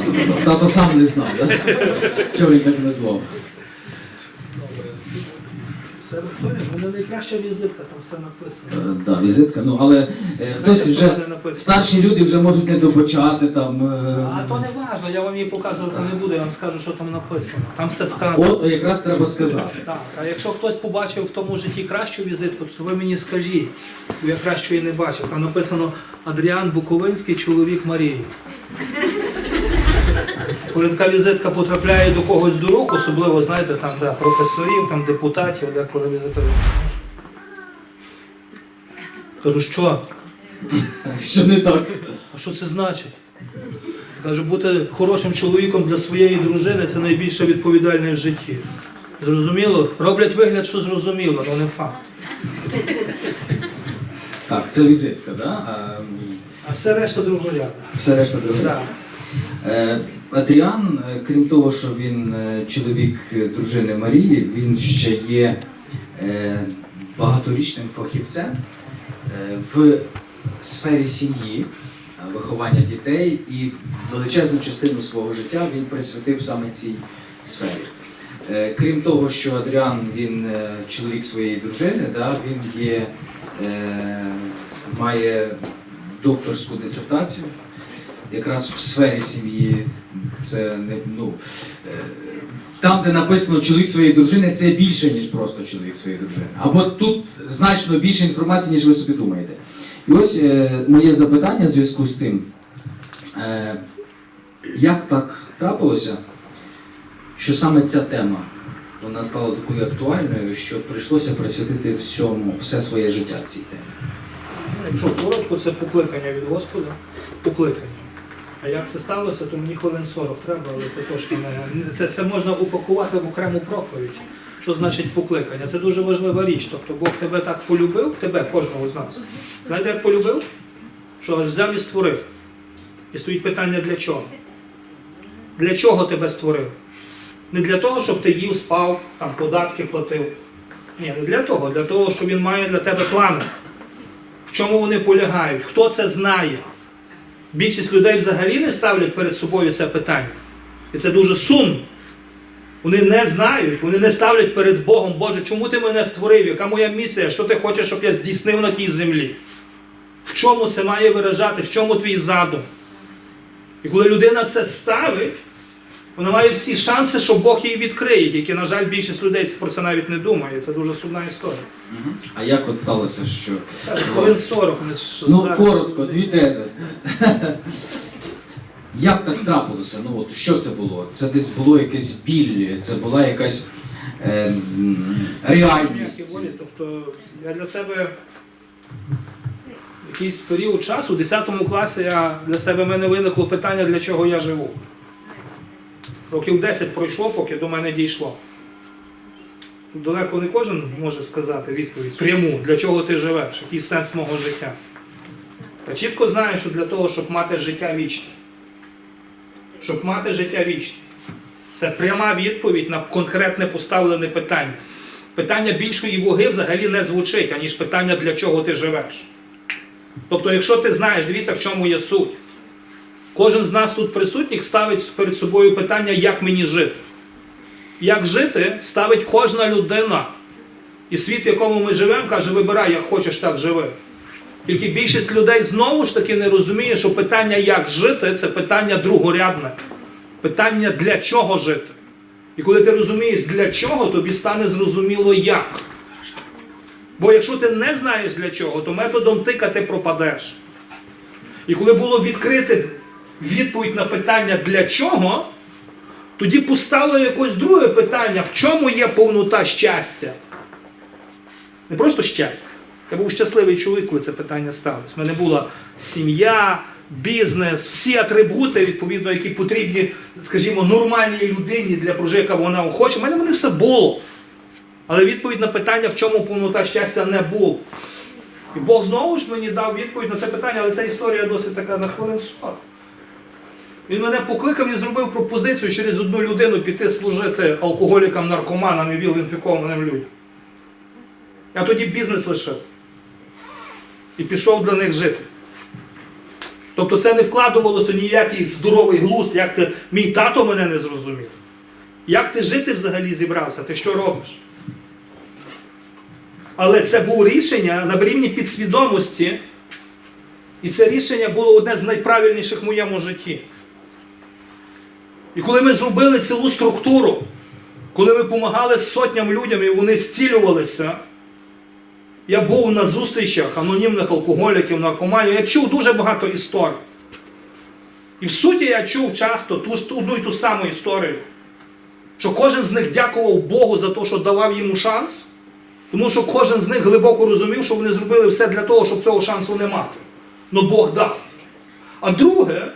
Тато. Тато сам не знав, да? чого він так назвав. Вона найкраща візитка, там все написано. Е, Да, візитка. Ну, але е, хтось вже, старші люди вже можуть не добачати там. е, А то не важно, я вам її показувати не буду, я вам скажу, що там написано. Там все сказано. От якраз треба сказати. Так, а якщо хтось побачив в тому житті кращу візитку, то ви мені скажіть, я кращої не бачив. Там написано Адріан Буковинський, чоловік Марії. Коли така візитка потрапляє до когось до рук, особливо, знаєте, там да, професорів, там депутатів, де коли візитка. Кажу, що? Що не так? А що це значить? Каже, бути хорошим чоловіком для своєї дружини це найбільша відповідальність в житті. Зрозуміло? Роблять вигляд, що зрозуміло, але не факт. Так, це візитка, да? А, А все решта другорядна. все решта друге. Да. Е, Адріан, е, крім того, що він е, чоловік е, дружини Марії, він ще є багаторічним фахівцем в сфері сім'ї, виховання дітей і величезну частину свого життя він присвятив саме цій сфері. Крім того, що Адріан він чоловік своєї дружини, да, він є, має докторську дисертацію якраз в сфері сім'ї. Це не ну е, там, де написано чоловік своєї дружини, це більше, ніж просто чоловік своєї дружини. Або тут значно більше інформації, ніж ви собі думаєте. І ось е, моє запитання в зв'язку з цим. Е, як так трапилося, що саме ця тема вона стала такою актуальною, що прийшлося присвятити всьому все своє життя цій темі? Якщо коротко, це покликання від Господа. Покликання. А як це сталося, то мені хвилин 40 треба, але це трошки не. Це, це можна упакувати в окрему проповідь. Що значить покликання? Це дуже важлива річ. Тобто Бог тебе так полюбив, тебе, кожного з нас. Знаєте, як полюбив? Що взяв і створив. І стоїть питання для чого? Для чого тебе створив? Не для того, щоб ти їв, спав, там податки платив. Ні, не для того, для того, що він має для тебе плани. В чому вони полягають? Хто це знає? Більшість людей взагалі не ставлять перед собою це питання. І це дуже сумно. Вони не знають, вони не ставлять перед Богом, Боже, чому ти мене створив? Яка моя місія? Що ти хочеш, щоб я здійснив на тій землі? В чому це має виражати? В чому твій задум? І коли людина це ставить, вона має всі шанси, що Бог її відкриє. Тільки, на жаль, більшість людей про це навіть не думає. Це дуже сумна історія. А як от сталося, що Хвилин 40. вони ж Ну, зараз- коротко, дві тези. Як так трапилося? Ну от що це було? Це десь було якесь біль, це була якась е, реальність. Волі. Тобто я для себе якийсь період часу, у 10 класі я для себе в мене виникло питання, для чого я живу. Років 10 пройшло, поки до мене дійшло. Далеко не кожен може сказати відповідь пряму, для чого ти живеш, який сенс мого життя. Я чітко знаю, що для того, щоб мати життя вічне. Щоб мати життя вічне. Це пряма відповідь на конкретне поставлене питання. Питання більшої ваги взагалі не звучить, аніж питання, для чого ти живеш. Тобто, якщо ти знаєш, дивіться, в чому є суть. Кожен з нас тут присутніх ставить перед собою питання, як мені жити. Як жити, ставить кожна людина. І світ, в якому ми живемо, каже, вибирай, як хочеш, так живи. Тільки більшість людей знову ж таки не розуміє, що питання, як жити, це питання другорядне. Питання, для чого жити. І коли ти розумієш, для чого, тобі стане зрозуміло як. Бо якщо ти не знаєш для чого, то методом тика ти пропадеш. І коли було відкрите відповідь на питання для чого, тоді постало якось друге питання, в чому є повнота щастя? Не просто щастя. Я був щасливий чоловік, коли це питання ставилось. У мене була сім'я, бізнес, всі атрибути, відповідно, які потрібні, скажімо, нормальній людині для прожиття, вона хоче. У мене вони все було. Але відповідь на питання, в чому повнота щастя, не було. І Бог знову ж мені дав відповідь на це питання, але ця історія досить така на хвилин 40. Він мене покликав і зробив пропозицію через одну людину піти служити алкоголікам, наркоманам і віл-інфікованим людям. Я тоді бізнес лишив. І пішов до них жити. Тобто це не вкладувалося ніякий здоровий глузд, як ти, мій тато мене не зрозумів. Як ти жити взагалі зібрався? Ти що робиш? Але це було рішення на рівні підсвідомості. І це рішення було одне з найправильніших в моєму житті. І коли ми зробили цілу структуру, коли ми допомагали сотням людям і вони зцілювалися, я був на зустрічах анонімних алкоголіків, наркоманів, я чув дуже багато історій. І в суті я чув часто ту, одну і ту саму історію, що кожен з них дякував Богу за те, що давав йому шанс, тому що кожен з них глибоко розумів, що вони зробили все для того, щоб цього шансу не мати. Но Бог дав. А друге,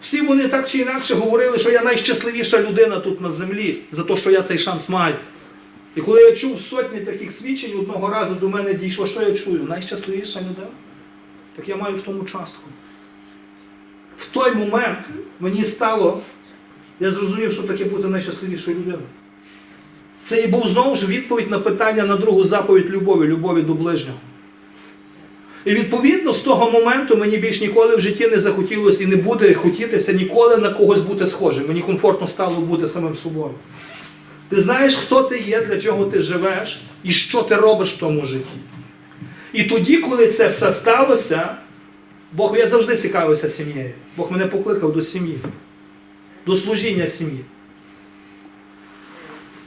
всі вони так чи інакше говорили, що я найщасливіша людина тут на землі за те, що я цей шанс маю. І коли я чув сотні таких свідчень, одного разу до мене дійшло, що я чую? Найщасливіша людина. Так я маю в тому частку. В той момент мені стало, я зрозумів, що таке бути найщасливішою людиною. Це і був знову ж відповідь на питання на другу заповідь любові, любові до ближнього. І відповідно з того моменту мені більш ніколи в житті не захотілося і не буде хотітися ніколи на когось бути схожим. Мені комфортно стало бути самим собою. Ти знаєш, хто ти є, для чого ти живеш і що ти робиш в тому житті. І тоді, коли це все сталося, Бог, я завжди цікавився сім'єю. Бог мене покликав до сім'ї, до служіння сім'ї.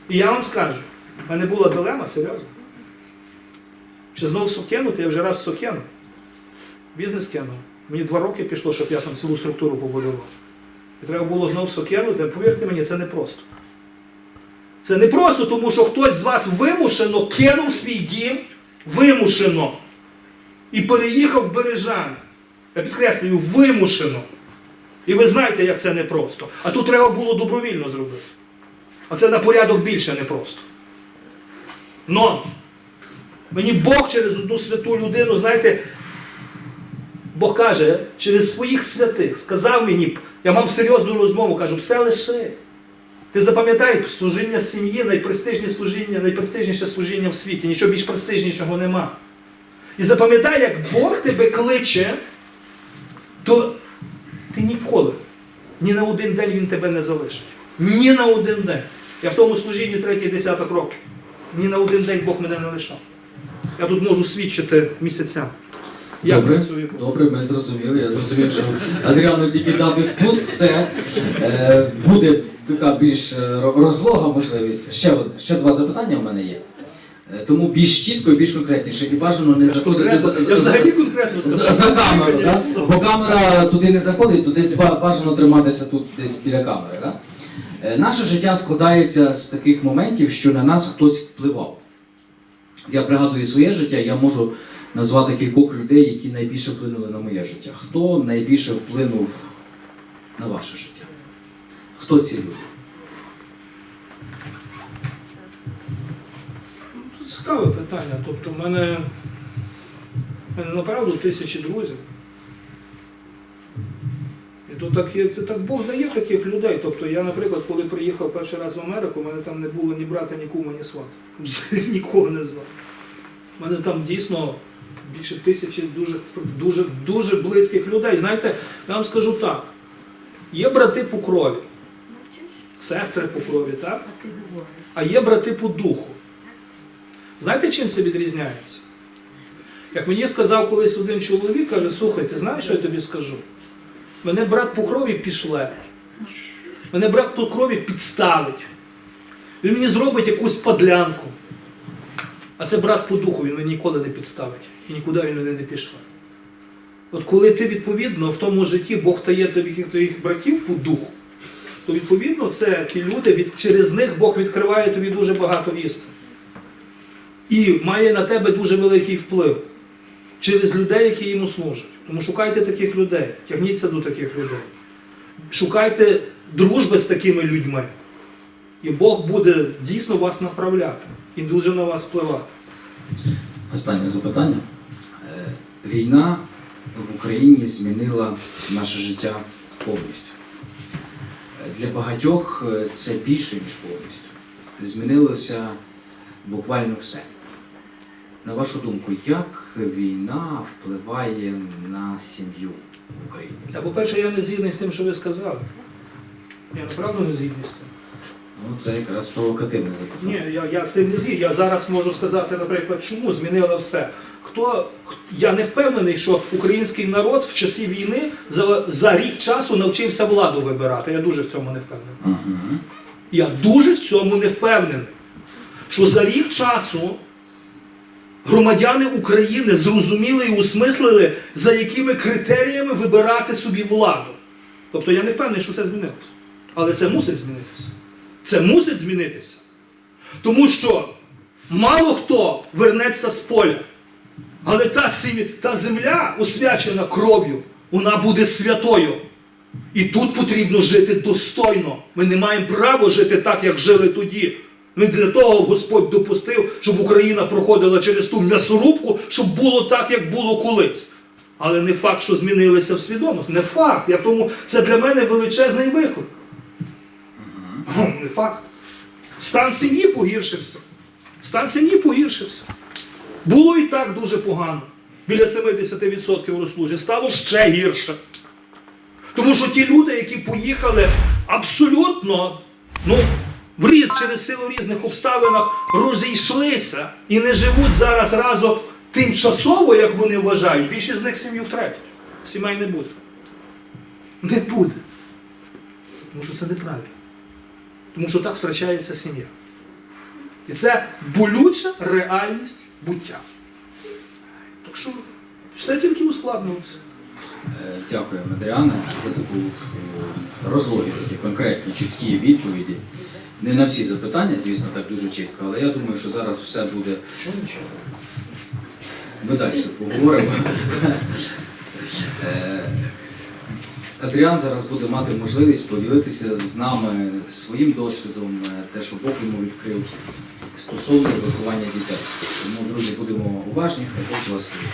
І я вам скажу, в мене була дилема, серйозно. Чи знову все кинути, я вже раз все кинув. Бізнес кинув. Мені два роки пішло, щоб я там цілу структуру побудував. І треба було знову все кинути. Повірте мені, це не просто. Це не просто, тому що хтось з вас вимушено кинув свій дім, вимушено. І переїхав в Бережани. Я підкреслюю, вимушено. І ви знаєте, як це непросто. А тут треба було добровільно зробити. А це на порядок більше непросто. Но мені Бог через одну святу людину, знаєте, Бог каже, через своїх святих сказав мені, я мав серйозну розмову, кажу, все лиши. Ти запам'ятай, служіння сім'ї, найпрестижніше служіння, найпрестижніше служіння в світі, нічого більш престижнішого нема. І запам'ятай, як Бог тебе кличе, то ти ніколи, ні на один день він тебе не залишить. Ні на один день. Я в тому служінні третій десяток років. Ні на один день Бог мене не лишав. Я тут можу свідчити місяцям. Як Добре, добре, ми зрозуміли. Я зрозумів, що Адріану тільки дати спуск, все. Е, буде така більш е, розлога можливість. Ще, ще два запитання в мене є. Е, Тому більш чітко і більш конкретніше. І бажано не заходити за, за, взагалі конкретно за, за камеру, да? бо камера туди не заходить, то десь бажано триматися тут десь біля камери. Да? Е, Наше життя складається з таких моментів, що на нас хтось впливав. Я пригадую своє життя, я можу назвати кількох людей, які найбільше вплинули на моє життя. Хто найбільше вплинув на ваше життя? Хто ці люди? Цікаве питання. Тобто, в мене, в мене направду тисячі друзів. То так є, це так Бог дає таких людей. Тобто я, наприклад, коли приїхав перший раз в Америку, в мене там не було ні брата, ні кума, ні свата. Нікого не знав. У мене там дійсно більше тисячі дуже, дуже, дуже близьких людей. Знаєте, я вам скажу так: є брати по крові, сестри по крові, так? А а є брати по духу. Знаєте, чим це відрізняється? Як мені сказав колись один чоловік, каже, слухай, ти знаєш, що я тобі скажу? Мене брат по крові пішле. Мене брат по крові підставить. Він мені зробить якусь подлянку. А це брат по духу, він мене ніколи не підставить. І нікуди він мене не пішле. От коли ти відповідно в тому житті Бог дає тобі твоїх братів по духу, то відповідно це ті люди, від, через них Бог відкриває тобі дуже багато істин. І має на тебе дуже великий вплив через людей, які йому служать. Тому шукайте таких людей, тягніться до таких людей. Шукайте дружби з такими людьми. І Бог буде дійсно вас направляти і дуже на вас впливати. Останнє запитання. Е, Війна в Україні змінила наше життя повністю. Е, Для багатьох е, це більше, ніж повністю. Змінилося буквально все. На вашу думку, як війна впливає на сім'ю, в Україні. Та, по-перше, я не згідний з тим, що ви сказали. Я направду не згідний з тим. Ну, це якраз провокативне запитання. Ні, я, я з цим не згідний. Я зараз можу сказати, наприклад, чому змінило все. Хто я не впевнений, що український народ в часі війни за, за рік часу навчився владу вибирати. Я дуже в цьому не впевнений. Угу. Я дуже в цьому не впевнений, що за рік часу громадяни України зрозуміли і усмислили, за якими критеріями вибирати собі владу. Тобто я не впевнений, що це змінилося. Але це мусить змінитися. Це мусить змінитися. Тому що мало хто вернеться з поля. Але та, та земля, освячена кров'ю, вона буде святою. І тут потрібно жити достойно. Ми не маємо права жити так, як жили тоді. Не для того Господь допустив, щоб Україна проходила через ту м'ясорубку, щоб було так, як було колись. Але не факт, що змінилися в свідомості. Не факт. Я тому це для мене величезний виклик. Не факт. Стан сім'ї погіршився. Стан сім'ї погіршився. Було і так дуже погано. Біля 70% розслужень. Стало ще гірше. Тому що ті люди, які поїхали абсолютно ну, в різ, через силу різних обставинах розійшлися і не живуть зараз разом тимчасово, як вони вважають, більшість з них сім'ю втратять. Сімей не буде. Не буде. Тому що це неправильно. Тому що так втрачається сім'я. І це болюча реальність буття. Так що все тільки ускладнилося. Е, Дякую, Мадріане, за таку е, такі конкретні, чіткі відповіді. Не на всі запитання, звісно, так дуже чітко, але я думаю, що зараз все буде. Ми далі поговоримо. Е, Адріан зараз буде мати можливість поділитися з нами своїм досвідом, е, те, що Бог йому відкрив стосовно виховання дітей. Тому, друзі, будемо уважні, хай Бог вас. слухає.